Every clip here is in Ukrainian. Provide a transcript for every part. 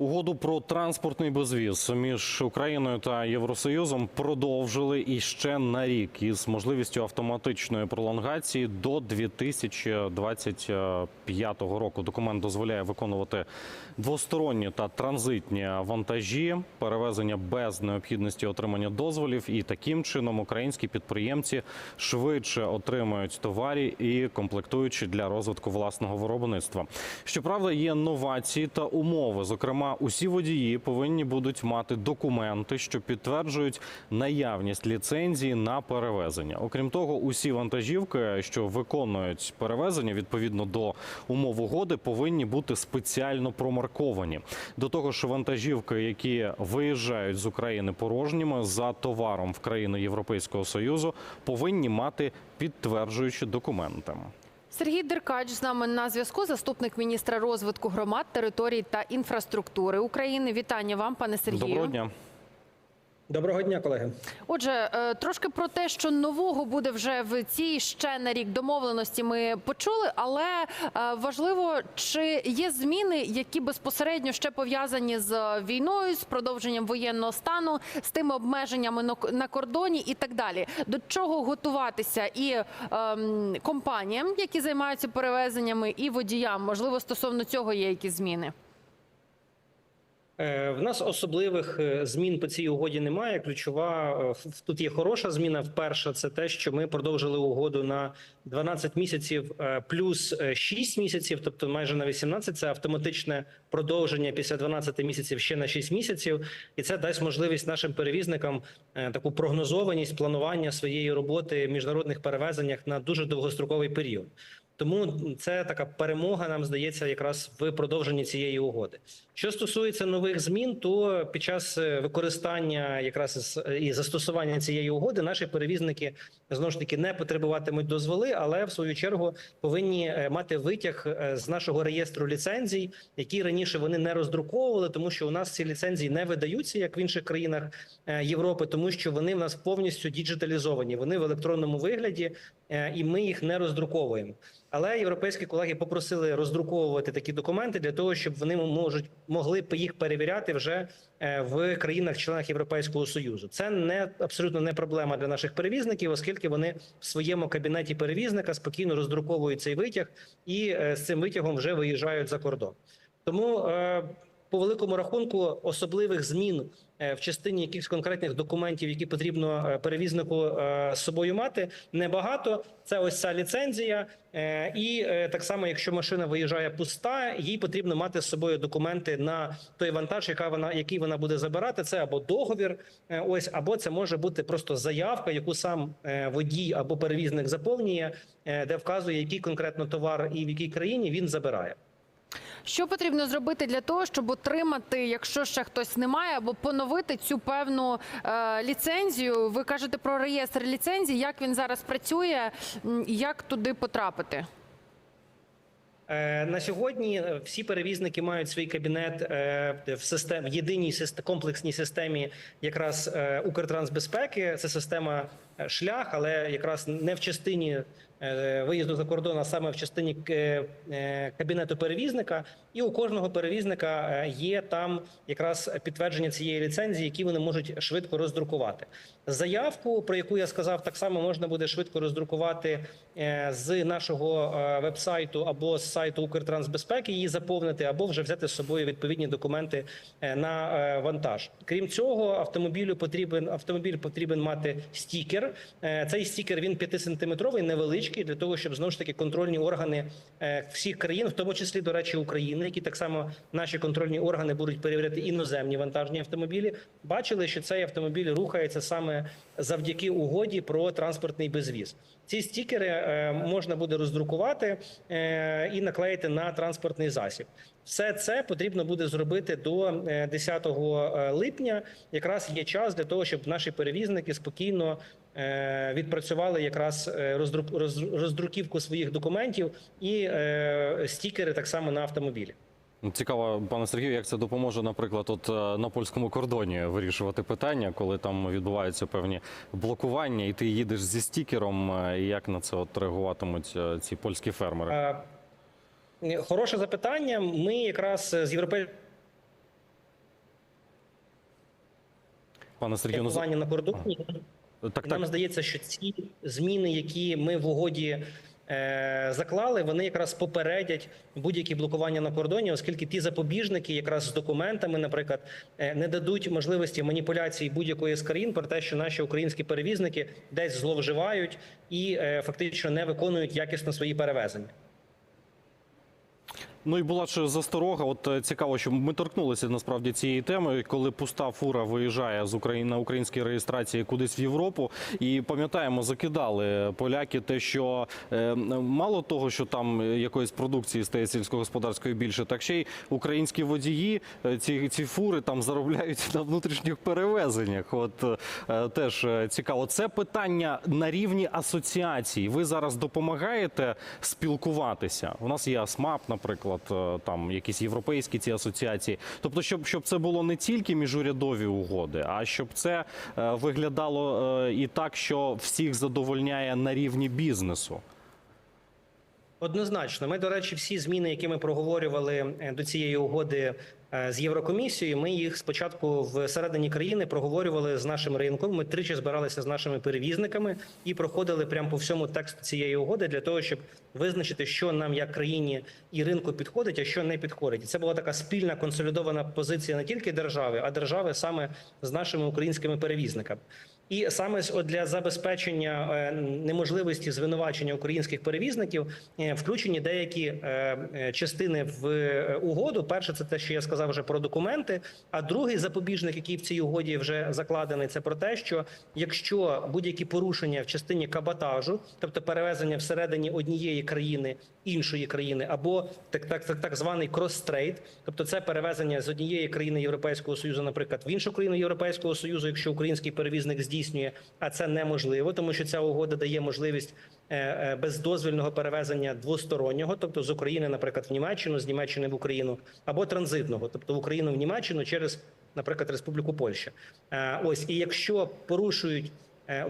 Угоду про транспортний безвіз між Україною та Євросоюзом продовжили іще на рік із можливістю автоматичної пролонгації до 2025 року. Документ дозволяє виконувати двосторонні та транзитні вантажі, перевезення без необхідності отримання дозволів. І таким чином українські підприємці швидше отримають товарі і комплектуючі для розвитку власного виробництва. Щоправда, є новації та умови. Зокрема, усі водії повинні будуть мати документи, що підтверджують наявність ліцензії на перевезення. Окрім того, усі вантажівки, що виконують перевезення відповідно до умов угоди, повинні бути спеціально промарковані. До того ж, вантажівки, які виїжджають з України порожніми за товаром в країни Європейського союзу, повинні мати підтверджуючі документи. Сергій Деркач з нами на зв'язку, заступник міністра розвитку громад, територій та інфраструктури України. Вітання вам, пане Сергію. Доброго дня. Доброго дня, колеги. Отже, е, трошки про те, що нового буде вже в цій ще на рік домовленості. Ми почули, але е, важливо, чи є зміни, які безпосередньо ще пов'язані з війною, з продовженням воєнного стану, з тими обмеженнями на- кордоні і так далі. До чого готуватися і ем, компаніям, які займаються перевезеннями, і водіям? Можливо, стосовно цього є якісь зміни. Е, В нас особливих е, змін по цій угоді немає. Ключова е, тут є хороша зміна. Вперше це те, що ми продовжили угоду на 12 місяців плюс е, 6 місяців, тобто майже на 18. Це автоматичне продовження після 12 місяців ще на 6 місяців, і це дасть можливість нашим перевізникам таку прогнозованість планування своєї роботи в міжнародних перевезеннях на дуже довгостроковий період. Тому це така перемога, нам здається, якраз в продовженні цієї угоди. Що стосується нових змін, то під час е, використання якраз і застосування цієї угоди наші перевізники знову ж таки не потребуватимуть дозволи, але в свою чергу повинні е, мати витяг е, з нашого реєстру ліцензій, які раніше вони не роздруковували, тому що у нас ці ліцензії не видаються як в інших країнах е, Європи, тому що вони в нас повністю діджиталізовані. Вони в електронному вигляді, і ми їх не роздруковуємо. Але європейські колеги попросили роздруковувати такі документи для того, щоб вони можуть могли їх перевіряти вже в країнах-членах Європейського союзу. Це не абсолютно не проблема для наших перевізників, оскільки вони в своєму кабінеті перевізника спокійно роздруковують цей витяг і е, з цим витягом вже виїжджають за кордон. Тому е, по великому рахунку особливих змін е, в частині якихось конкретних документів, які потрібно е, перевізнику е, з собою мати, небагато. Це ось ця ліцензія, і так само, якщо машина виїжджає пуста, їй потрібно мати з собою документи на той вантаж, яка вона який вона буде забирати. Це або договір, ось або це може бути просто заявка, яку сам водій або перевізник заповнює, де вказує, який конкретно товар і в якій країні він забирає. Що потрібно зробити для того, щоб отримати, якщо ще хтось не має, або поновити цю певну е, ліцензію? Ви кажете про реєстр ліцензій, як він зараз працює, як туди потрапити? Е, На сьогодні е, всі перевізники мають свій кабінет е, в систем в єдиній комплексній системі, якраз Укртрансбезпеки. Це система шлях, але якраз не в частині е, виїзду за кордон, а саме в частині е, е, кабінету перевізника. І у кожного перевізника е, є там якраз підтвердження цієї ліцензії, які вони можуть швидко роздрукувати. Заявку, про яку я сказав, так само можна буде швидко роздрукувати е, з нашого е, вебсайту або з сайту Укртрансбезпеки, її заповнити, або вже взяти з собою відповідні документи е, на е, вантаж. Крім цього, автомобілю потрібен автомобіль потрібен мати стікер. Е, Цей стікер він 5-сантиметровий, невеличкий, для того, щоб знову ж таки контрольні органи е, всіх країн, в тому числі, до речі, України, які так само наші контрольні органи будуть перевіряти іноземні вантажні автомобілі, бачили, що цей автомобіль рухається саме завдяки угоді про транспортний безвіз. Ці стікери е, можна буде роздрукувати е, і наклеїти на транспортний засіб. Все це потрібно буде зробити до е, 10 липня. Якраз є час для того, щоб наші перевізники спокійно е, відпрацювали якраз е, роздруківку своїх документів і е, стікери так само на автомобілі. Цікаво, пане Сергію, як це допоможе, наприклад, от е, на польському кордоні вирішувати питання, коли там відбуваються певні блокування, і ти їдеш зі стікером. Е, і Як на це от реагуватимуть е, ці польські фермери? Хороше запитання. Ми якраз з європейським пане Сергію, ну... на кордоні. Так, так. Нам здається, що ці зміни, які ми в угоді заклали, вони якраз попередять будь-які блокування на кордоні, оскільки ті запобіжники, якраз з документами, наприклад, е, не дадуть можливості маніпуляції будь-якої з країн про те, що наші українські перевізники десь зловживають і е, фактично не виконують якісно свої перевезення. Ну і була ж засторога. От е, цікаво, що ми торкнулися насправді цієї теми, коли пуста фура виїжджає з України на українській реєстрації кудись в Європу. І пам'ятаємо, закидали поляки те, що е, мало того, що там якоїсь продукції стає сільськогосподарської більше, так ще й українські водії е, ці, ці фури там заробляють на внутрішніх перевезеннях. От е, теж е, цікаво. Це питання на рівні асоціації. Ви зараз допомагаєте спілкуватися. У нас є АСМАП, наприклад, е, там якісь європейські ці асоціації. Тобто, щоб, щоб це було не тільки міжурядові угоди, а щоб це е, виглядало е, і так, що всіх задовольняє на рівні бізнесу. Однозначно, ми, до речі, всі зміни, які ми проговорювали до цієї угоди з Єврокомісією, ми їх спочатку в середині країни проговорювали з нашим ринком. Ми тричі збиралися з нашими перевізниками і проходили прямо по всьому тексту цієї угоди для того, щоб визначити, що нам як країні і ринку підходить, а що не підходить. Це була така спільна консолідована позиція не тільки держави, а держави саме з нашими українськими перевізниками. І саме для забезпечення е, неможливості звинувачення українських перевізників е, включені деякі е, частини в угоду. Перше, це те, що я сказав вже про документи. А другий запобіжник, який в цій угоді вже закладений, це про те, що якщо будь-які порушення в частині каботажу, тобто перевезення всередині однієї країни іншої країни, або так, так, так, так званий крос-трейд, тобто це перевезення з однієї країни Європейського союзу, наприклад, в іншу країну Європейського союзу, якщо український перевізник здійснює, а це неможливо, тому що ця угода дає можливість е, е, бездозвільного перевезення двостороннього, тобто з України, наприклад, в Німеччину, з Німеччини в Україну, або транзитного, тобто в Україну в Німеччину через, наприклад, Республіку Польща. Е, Ось і якщо порушують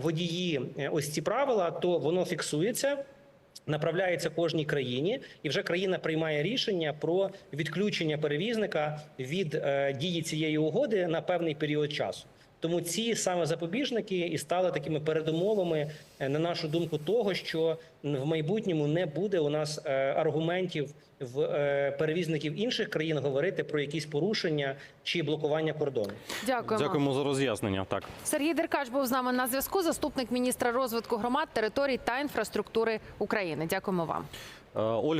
водії ось ці правила, то воно фіксується направляється кожній країні, і вже країна приймає рішення про відключення перевізника від е, дії цієї угоди на певний період часу. Тому ці саме запобіжники і стали такими передумовами, е, на нашу думку, того, що в майбутньому не буде у нас е, аргументів в е, перевізників інших країн говорити про якісь порушення чи блокування кордону. Дякуємо. Дякуємо за роз'яснення. Так. Сергій Деркач був з нами на зв'язку. Заступник міністра розвитку громад, територій та інфраструктури України. Дякуємо вам. Ольга.